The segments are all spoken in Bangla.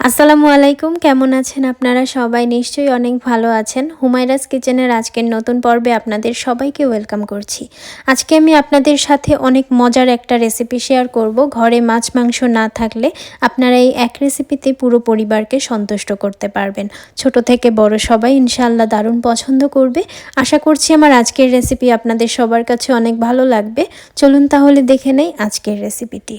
আসসালামু আলাইকুম, কেমন আছেন আপনারা? সবাই নিশ্চয়ই অনেক ভালো আছেন। হুমায়রাস কিচেনের আজকের নতুন পর্বে আপনাদের সবাইকে ওয়েলকাম করছি। আজকে আমি আপনাদের সাথে অনেক মজার একটা রেসিপি শেয়ার করব। ঘরে মাছ, মাংস না থাকলে আপনারা এই এক রেসিপিতে পুরো পরিবারকে সন্তুষ্ট করতে পারবেন। ছোট থেকে বড় সবাই ইনশাআল্লাহ দারুণ পছন্দ করবে। আশা করছি আমার আজকের রেসিপি আপনাদের সবার কাছে অনেক ভালো লাগবে। চলুন তাহলে দেখে নেই আজকের রেসিপিটি।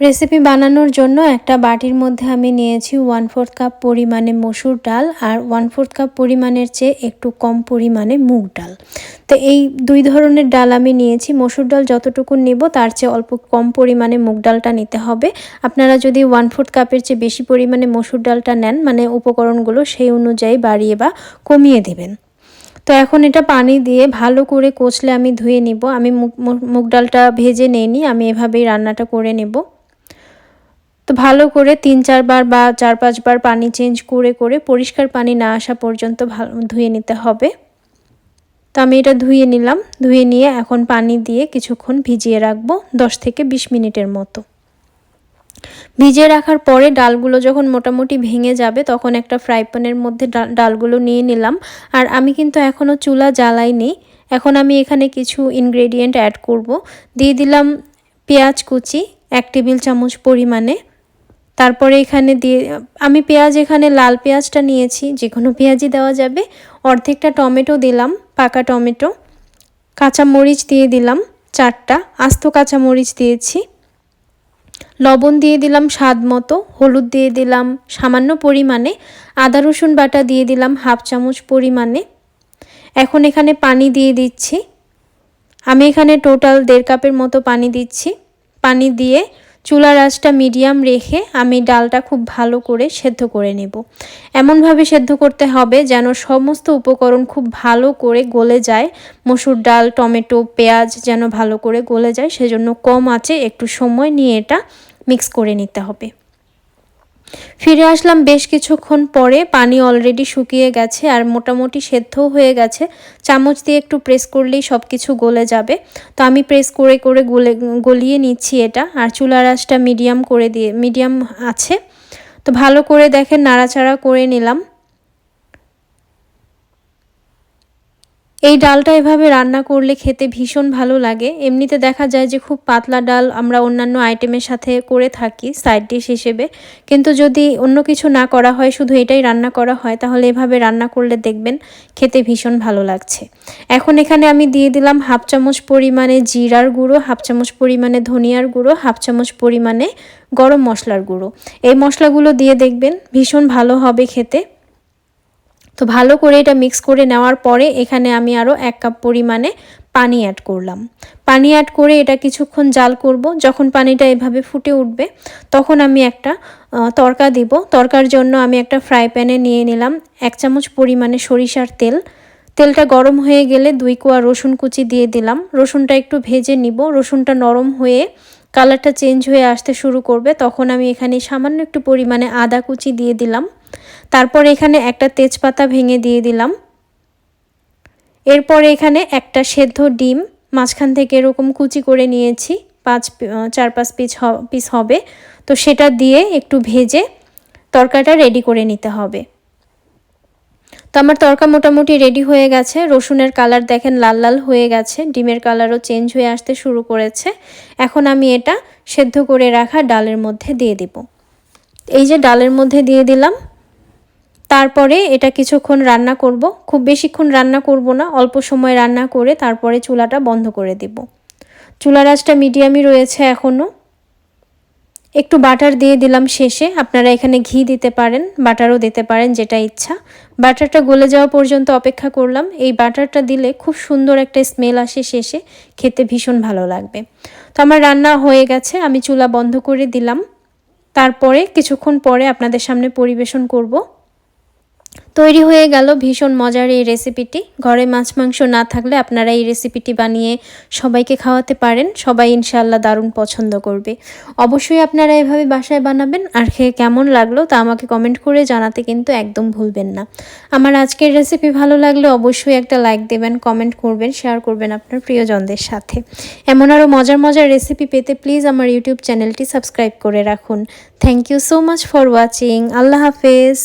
রেসিপি বানানোর জন্য একটা বাটির মধ্যে আমি নিয়েছি ওয়ান ফোর্থ কাপ পরিমাণে মসুর ডাল আর ওয়ান ফোর্থ কাপ পরিমাণের চেয়ে একটু কম পরিমাণে মুগ ডাল। তো এই দুই ধরনের ডাল আমি নিয়েছি। মসুর ডাল যতটুকু নেব তার চেয়ে অল্প কম পরিমাণে মুগ ডালটা নিতে হবে। আপনারা যদি ওয়ান ফোর্থ কাপের চেয়ে বেশি পরিমাণে মসুর ডালটা নেন মানে উপকরণগুলো সেই অনুযায়ী বাড়িয়ে বা কমিয়ে দেবেন। তো এখন এটা পানি দিয়ে ভালো করে কচলে আমি ধুয়ে নিব। আমি মুগ মুগ ডালটা ভেজে নিইনি, আমি এভাবেই রান্নাটা করে নেব। তো ভালো করে তিন চারবার বা চার পাঁচবার পানি চেঞ্জ করে করে পরিষ্কার পানি না আসা পর্যন্ত ভালো, ধুয়ে নিতে হবে। তো আমি এটা ধুয়ে নিলাম। ধুয়ে নিয়ে এখন পানি দিয়ে কিছুক্ষণ ভিজিয়ে রাখব দশ থেকে বিশ মিনিটের মতো। ভিজিয়ে রাখার পরে ডালগুলো যখন মোটামুটি ভেঙে যাবে তখন একটা ফ্রাই প্যানের মধ্যে ডালগুলো নিয়ে নিলাম। আর আমি কিন্তু এখনও চুলা জ্বালাইনি। এখন আমি এখানে কিছু ইনগ্রেডিয়েন্ট অ্যাড করব। দিয়ে দিলাম পেঁয়াজ কুচি, এক টেবিল চামচ পরিমাণে। তারপরে এখানে দিয়ে, আমি পেঁয়াজ এখানে লাল পেঁয়াজটা নিয়েছি, যে কোনো পেঁয়াজই দেওয়া যাবে। অর্ধেকটা টমেটো দিলাম, পাকা টমেটো। কাঁচা মরিচ দিয়ে দিলাম চারটা, আস্ত কাঁচা মরিচ দিয়েছি। লবণ দিয়ে দিলাম স্বাদ মতো, হলুদ দিয়ে দিলাম সামান্য পরিমাণে, আদা রসুন বাটা দিয়ে দিলাম হাফ চামচ পরিমাণে। এখন এখানে পানি দিয়ে দিচ্ছি। আমি এখানে টোটাল দেড় কাপের মতো পানি দিচ্ছি। পানি দিয়ে চুলার আঁচটা মিডিয়াম রেখে আমি ডালটা খুব ভালো করে সেদ্ধ করে নেব। এমনভাবে সেদ্ধ করতে হবে যেন সমস্ত উপকরণ খুব ভালো করে গলে যায়। মসুর ডাল, টমেটো, পেঁয়াজ যেন ভালো করে গলে যায়, সেজন্য কম আছে একটু সময় নিয়ে এটা মিক্স করে নিতে হবে। ফিরে আসলাম বেশ কিছুক্ষণ পরে। পানি অলরেডি শুকিয়ে গেছে আর মোটামুটি সেদ্ধও হয়ে গেছে। চামচ দিয়ে একটু প্রেস করলেই সব কিছু গলে যাবে। তো আমি প্রেস করে করে গলে, গলিয়ে নিচ্ছি এটা। আর চুলার আঁচটা মিডিয়াম করে দিয়ে মিডিয়াম আছে। তো ভালো করে দেখেন, নাড়াচাড়া করে নিলাম। এই ডালটা এভাবে রান্না করলে খেতে ভীষণ ভালো লাগে। এমনিতে দেখা যায় যে খুব পাতলা ডাল আমরা অন্যান্য আইটেমের সাথে করে থাকি সাইড ডিশ হিসেবে। কিন্তু যদি অন্য কিছু না করা হয়, শুধু এটাই রান্না করা হয়, তাহলে এভাবে রান্না করলে দেখবেন খেতে ভীষণ ভালো লাগছে। এখন এখানে আমি দিয়ে দিলাম হাফ চামচ পরিমাণে জিরার গুঁড়ো, হাফ চামচ পরিমাণে ধনিয়ার গুঁড়ো, হাফ চামচ পরিমাণে গরম মশলার গুঁড়ো। এই মশলাগুলো দিয়ে দেখবেন ভীষণ ভালো হবে খেতে। তো ভালো করে এটা মিক্স করে নেওয়ার পরে এখানে আমি আরও এক কাপ পরিমাণে পানি অ্যাড করলাম। পানি অ্যাড করে এটা কিছুক্ষণ জাল করব। যখন পানিটা এভাবে ফুটে উঠবে, তখন আমি একটা তরকা দিব। তরকার জন্য আমি একটা ফ্রাই প্যানে নিয়ে নিলাম এক চামচ পরিমাণে সরিষার তেল। তেলটা গরম হয়ে গেলে দুই কোয়া রসুন কুচি দিয়ে দিলাম। রসুনটা একটু ভেজে নিব। রসুনটা নরম হয়ে কালারটা চেঞ্জ হয়ে আসতে শুরু করবে। তখন আমি এখানে সামান্য একটু পরিমাণে আদা কুচি দিয়ে দিলাম। তারপর এখানে একটা তেজপাতা ভেঙে দিয়ে দিলাম। এরপর এখানে একটা সেদ্ধ ডিম, মাঝখান থেকে এরকম কুচি করে নিয়েছি, পাঁচ চার, পাঁচ পিস পিস হবে। তো সেটা দিয়ে একটু ভেজে তরকাটা রেডি করে নিতে হবে। তো আমার তরকা মোটামুটি রেডি হয়ে গেছে। রসুনের কালার দেখেন লাল লাল হয়ে গেছে, ডিমের কালারও চেঞ্জ হয়ে আসতে শুরু করেছে। এখন আমি এটা সেদ্ধ করে রাখা ডালের মধ্যে দিয়ে দেব। এই যে ডালের মধ্যে দিয়ে দিলাম তারপরে এটা কিছুক্ষণ রান্না করব। খুব বেশিক্ষণ রান্না করব না, অল্প সময় রান্না করে তারপরে চুলাটা বন্ধ করে দেব। চুলার আঁচটা মিডিয়ামই রয়েছে এখনও একটু বাটার দিয়ে দিলাম শেষে। আপনারা এখানে ঘি দিতে পারেন, বাটারও দিতে পারেন যেটা ইচ্ছা। বাটারটা গলে যাওয়া পর্যন্ত অপেক্ষা করলাম। এই বাটারটা দিলে খুব সুন্দর একটা স্মেল আসে শেষে। খেতে ভীষণ ভালো লাগবে। তো আমার রান্না হয়ে গেছে, আমি চুলা বন্ধ করে দিলাম। তারপরে কিছুক্ষণ পরে আপনাদের সামনে পরিবেশন করব। তৈরি হয়ে গেল ভীষণ মজার এই রেসিপিটি ঘরে মাছ, মাংস না থাকলে আপনারা এই রেসিপিটি বানিয়ে সবাইকে খাওয়াতে পারেন। সবাই ইনশাল্লাহ দারুণ পছন্দ করবে। অবশ্যই আপনারা এভাবে বাসায় বানাবেন আর খেয়ে কেমন লাগল তা আমাকে কমেন্ট করে জানাতে কিন্তু একদম ভুলবেন না। আমার আজকের রেসিপি ভালো লাগলে অবশ্যই একটা লাইক দেবেন কমেন্ট করবেন শেয়ার করবেন আপনার প্রিয়জনদের সাথে। এমন আরও মজার মজার রেসিপি পেতে প্লিজ আমার ইউটিউব চ্যানেলটি সাবস্ক্রাইব করে রাখুন। Thank you so much for watching আল্লাহ হাফেজ।